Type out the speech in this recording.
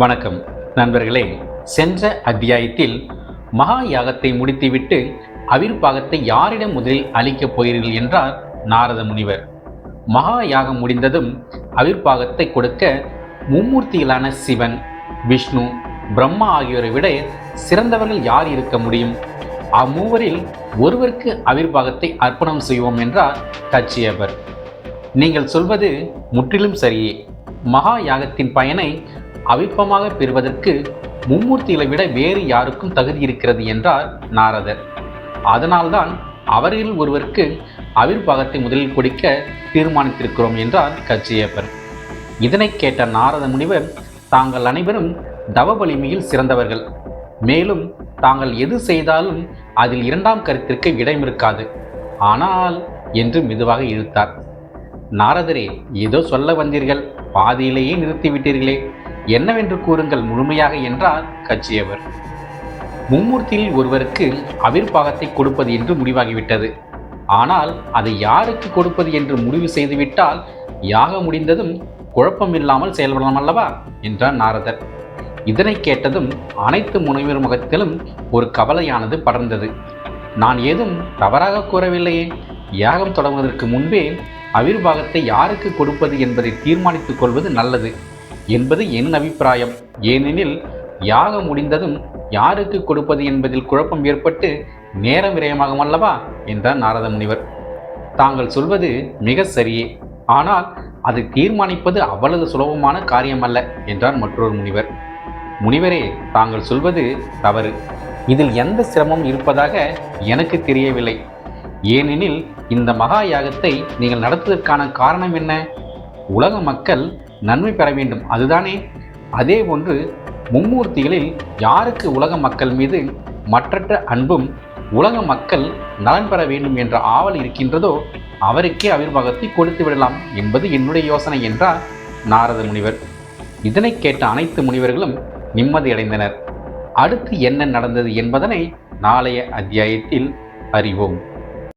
வணக்கம். நண்பர்களே சென்ற அத்தியாயத்தில் மகா யாகத்தை முடித்துவிட்டு அவிர்பாகத்தை யாரிடம் முதலில் அளிக்கப் போகிறீர்கள் என்றார் நாரத முனிவர். மகா யாகம் முடிந்ததும் அவிர்பாகத்தை கொடுக்க மும்மூர்த்திகளான சிவன் விஷ்ணு பிரம்மா ஆகியோரை விட சிறந்தவர்கள் யார் இருக்க முடியும்? அம்மூவரில் ஒருவருக்கு அவிர்பாகத்தை அர்ப்பணம் செய்வோம் என்றார் கட்சியவர் நீங்கள் சொல்வது முற்றிலும் சரியே. மகா யாகத்தின் பயனை அவிப்பமாக பெறுவதற்கு மும்மூர்த்திகளை விட வேறு யாருக்கும் தகுதி இருக்கிறது என்றார் நாரதர். அதனால்தான் அவர்களில் ஒருவருக்கு அவிர்பாகத்தை முதலில் கொடுக்க தீர்மானித்திருக்கிறோம் என்றார் கச்சியப்பர். இதனை கேட்ட நாரத முனிவர் தாங்கள் அனைவரும் தவ வலிமையில் சிறந்தவர்கள். மேலும் தாங்கள் எது செய்தாலும் அதில் இரண்டாம் கருத்திற்கு இடம் இருக்காது. ஆனால் என்று மெதுவாக இழுத்தார். நாரதரே ஏதோ சொல்ல வந்தீர்கள். பாதியிலேயே நிறுத்திவிட்டீர்களே. என்னவென்று கூறுங்கள் முழுமையாக என்றார் கச்சியவர். மும்மூர்த்தியில் ஒருவருக்கு அவிர்பாகத்தை கொடுப்பது என்று முடிவாகிவிட்டது. ஆனால் அதை யாருக்கு கொடுப்பது என்று முடிவு செய்துவிட்டால் யாக முடிந்ததும் குழப்பமில்லாமல் செயல்படலாம் அல்லவா? என்றார் நாரதர். இதனை கேட்டதும் அனைத்து முனைவர் முகத்திலும் ஒரு கவலையானது படர்ந்தது. நான் ஏதும் தவறாக கூறவில்லையே. யாகம் தொடங்குவதற்கு முன்பே அவிர்வாகத்தை யாருக்கு கொடுப்பது என்பதை தீர்மானித்துக் கொள்வது நல்லது. என்பது என் அபிப்பிராயம். ஏனெனில் யாகம் முடிந்ததும் யாருக்கு கொடுப்பது என்பதில் குழப்பம் ஏற்பட்டு நேரம் விரயமாகும் அல்லவா? என்றார் நாரத முனிவர். தாங்கள் சொல்வது மிக சரியே. ஆனால் அது தீர்மானிப்பது அவ்வளவு சுலபமான காரியமல்ல என்றார் மற்றொரு முனிவர். முனிவரே தாங்கள் சொல்வது தவறு. இதில் எந்த சிரமம் இருப்பதாக எனக்கு தெரியவில்லை. ஏனெனில் இந்த மகா யாகத்தை நீங்கள் நடத்துவதற்கான காரணம் என்ன? உலக மக்கள் நன்மை பெற வேண்டும். அதுதானே? அதே போன்று மும்மூர்த்திகளில் யாருக்கு உலக மக்கள் மீது மற்றற்ற அன்பும் உலக மக்கள் நலன் பெற வேண்டும் என்ற ஆவல் இருக்கின்றதோ அவருக்கே அவிர்வாகத்தை கொடுத்து விடலாம் என்பது என்னுடைய யோசனை என்றார் நாரத முனிவர். இதனை கேட்ட அனைத்து முனிவர்களும் நிம்மதியடைந்தனர் அடுத்து என்ன நடந்தது என்பதனை நாளைய அத்தியாயத்தில் அறிவோம்.